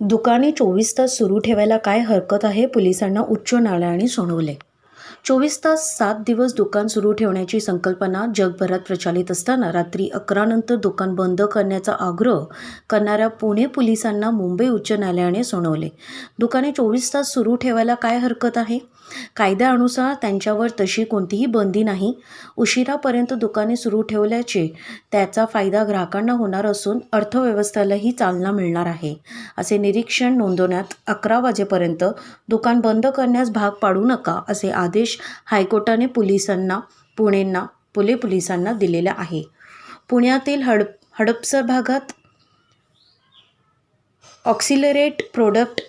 दुकाने चोवीस तास सुरू ठेवायला काय हरकत आहे पोलिसांना उच्च न्यायालयाने सुनावले चोवीस तास सात दिवस दुकान सुरू ठेवण्याची संकल्पना जगभरात प्रचलित असताना रात्री अकरानंतर दुकान बंद करण्याचा आग्रह करणाऱ्या पुणे पोलिसांना मुंबई उच्च न्यायालयाने सुनावले. दुकाने चोवीस तास सुरू ठेवायला काय हरकत आहे? कायद्यानुसार त्यांच्यावर तशी कोणतीही बंदी नाही. उशिरापर्यंत दुकाने सुरू ठेवल्याचे त्याचा फायदा ग्राहकांना होणार असून अर्थव्यवस्थेलाही चालना मिळणार आहे असे निरीक्षण नोंदवण्यात अकरा वाजेपर्यंत दुकान बंद करण्यास भाग पाडू नका असे आदेश हायकोर्टाने पोलिसांना पुणेंना पुणे पोलिसांना दिलेला आहे. पुण्यातील हडप हडपसर भागात ऑक्सिलरेट प्रोडक्ट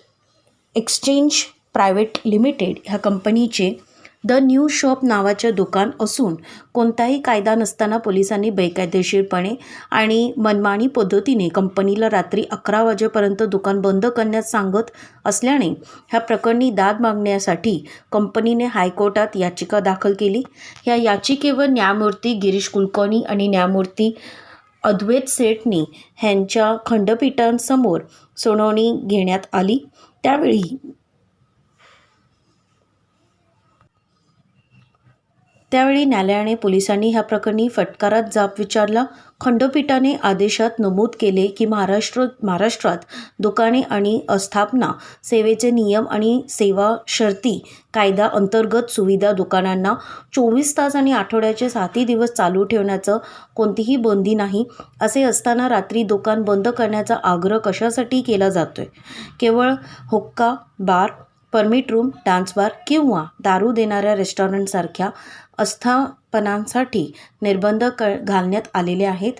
एक्सचेंज प्रायव्हेट लिमिटेड ह्या कंपनीचे द न्यू शॉप नावाचे दुकान असून कोणताही कायदा नसताना पोलिसांनी बेकायदेशीरपणे आणि मनमानी पद्धतीने कंपनीला रात्री अकरा वाजेपर्यंत दुकान बंद करण्यास सांगत असल्याने ह्या प्रकरणी दाद मागण्यासाठी कंपनीने हायकोर्टात याचिका दाखल केली. या याचिकेवर न्यायमूर्ती गिरीश कुलकर्णी आणि न्यायमूर्ती अद्वैत सेठनी ह्यांच्या खंडपीठांसमोर सुनावणी घेण्यात आली. त्यावेळी त्यावेळी न्यायालयाने पोलिसांनी ह्या प्रकरणी फटकारात जाब विचारला. खंडपीठाने आदेशात नमूद केले की महाराष्ट्र महाराष्ट्रात दुकाने आणि अस्थापना सेवेचे नियम आणि सेवा शर्ती कायदा अंतर्गत सुविधा दुकानांना चोवीस तास आणि आठवड्याचे सातही दिवस चालू ठेवण्याचं कोणतीही बंदी नाही असे असताना रात्री दुकान बंद करण्याचा आग्रह कशासाठी केला जातोय? केवळ हुक्का bar permit room dance bar किंवा दारू देणाऱ्या रेस्टॉरंटसारख्या आस्थापनांसाठी निर्बंध क घालण्यात आलेले आहेत.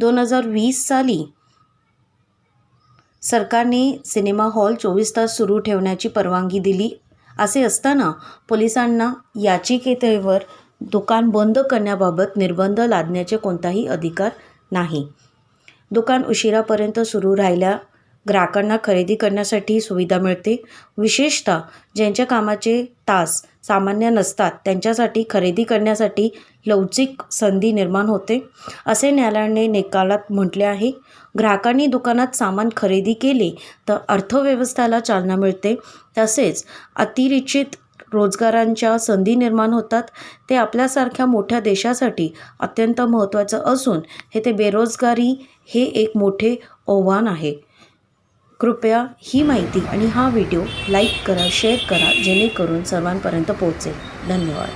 दोन हजार वीस साली सरकारने सिनेमा हॉल चोवीस तास सुरू ठेवण्याची परवानगी दिली. असे असताना पोलिसांना याचिकेतेवर दुकान बंद करण्याबाबत निर्बंध लादण्याचे कोणताही अधिकार नाही. दुकान उशिरापर्यंत सुरू राहिल्या ग्राहकांना खरेदी करण्यासाठी सुविधा मिळते. विशेषतः ज्यांच्या कामाचे तास सामान्य नसतात त्यांच्यासाठी खरेदी करण्यासाठी लवचिक संधी निर्माण होते असे न्यायालयाने निकालात म्हटले आहे. ग्राहकांनी दुकानात सामान खरेदी केले तर अर्थव्यवस्थेला चालना मिळते. तसेच अतिरिचित रोजगारांच्या संधी निर्माण होतात. ते आपल्यासारख्या मोठ्या देशासाठी अत्यंत महत्त्वाचं असून हे ते बेरोजगारी हे एक मोठे आव्हान आहे. कृपया ही माहिती आणि हा व्हिडिओ लाईक करा शेअर करा जेणेकरून सर्वांपर्यंत पोहोचेल. धन्यवाद.